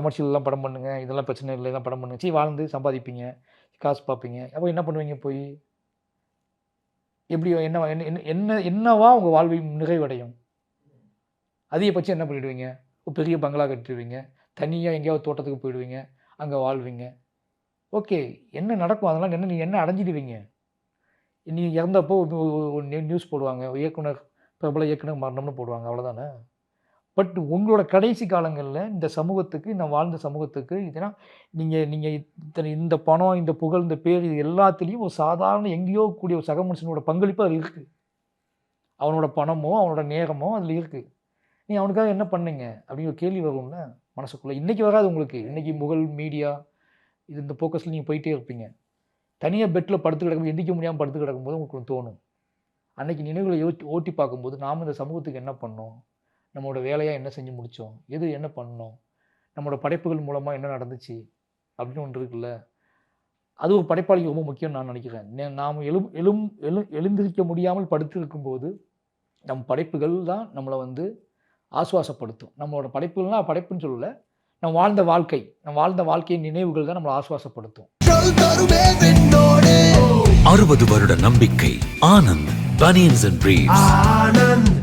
கமர்ஷியல்லாம் படம் பண்ணுங்க இதெல்லாம் பிரச்சனை இல்லை தான் படம் பண்ணுங்க. சரி வாழ்ந்து சம்பாதிப்பீங்க காசு பார்ப்பீங்க. அப்போ என்ன பண்ணுவீங்க போய்? எப்படி என்ன என்ன என்ன- என்ன என்னவா உங்கள் வாழ்வை நிறைவடையும்? அதிகபட்சம் என்ன பண்ணிடுவீங்க? ஒரு பெரிய பங்களா கட்டிடுவீங்க. தனியாக எங்கேயாவது தோட்டத்துக்கு போயிடுவீங்க. அங்கே வாழ்வீங்க. ஓகே என்ன நடக்கும்? அதெல்லாம் என்ன நீங்கள் என்ன அடைஞ்சிடுவீங்க? நீங்கள் இறந்தப்போ நியூஸ் போடுவாங்க. இயக்குனர் பிரபல இயக்குனர் மரணம்னு போடுவாங்க. அவ்வளோதானே பட் உங்களோட கடைசி காலங்களில் இந்த சமூகத்துக்கு நான் வாழ்ந்த சமூகத்துக்கு இதெல்லாம் நீங்கள் நீங்கள் இத்தனை இந்த பணம் இந்த புகழ் இந்த பேர் இது எல்லாத்துலேயும் ஒரு சாதாரண எங்கேயோ கூடிய ஒரு சக மனுஷனோட பங்களிப்பு அதில் இருக்குது அவனோட பணமோ அவனோட நேரமோ அதில் இருக்குது நீ அவனுக்காக என்ன பண்ணுங்க? அப்படின்னு ஒரு கேள்வி வரும்ல மனசுக்குள்ளே. இன்றைக்கி வராது உங்களுக்கு. இன்றைக்கி புகழ் மீடியா இது இந்த ஃபோக்கஸில் நீங்கள் போயிட்டே இருப்பீங்க. தனியாக பெட்டில் படுத்து கிடக்கும் எந்திரிக்க முடியாமல் படுத்து கிடக்கும்போது உங்களுக்கு தோணும். அன்றைக்கி நினைவுகளை யோட்டி ஓட்டி பார்க்கும்போது நாம் இந்த சமூகத்துக்கு என்ன பண்ணோம்? நம்மளோட வேலையாக என்ன செஞ்சு முடித்தோம் எது என்ன பண்ணோம்? நம்மளோட படைப்புகள் மூலமாக என்ன நடந்துச்சு? அப்படின்னு ஒன்று இருக்குல்ல. அது ஒரு படைப்பாளிக்கு ரொம்ப முக்கியம் நான் நினைக்கிறேன். நாம் எழும் எழும் எழு எழுந்திருக்க முடியாமல் படுத்து இருக்கும்போது நம் படைப்புகள் தான் நம்மளை வந்து ஆசுவாசப்படுத்தும். நம்மளோட படைப்புகள்லாம் படைப்புன்னு சொல்லல. நம்ம வாழ்ந்த வாழ்க்கை நம்ம வாழ்ந்த வாழ்க்கையின் நினைவுகள் தான் நம்மளை ஆசுவாசப்படுத்தும். அறுபது வருட நம்பிக்கை ஆனந்த் பனியன்ஸ் அண்ட் ஆனந்த்.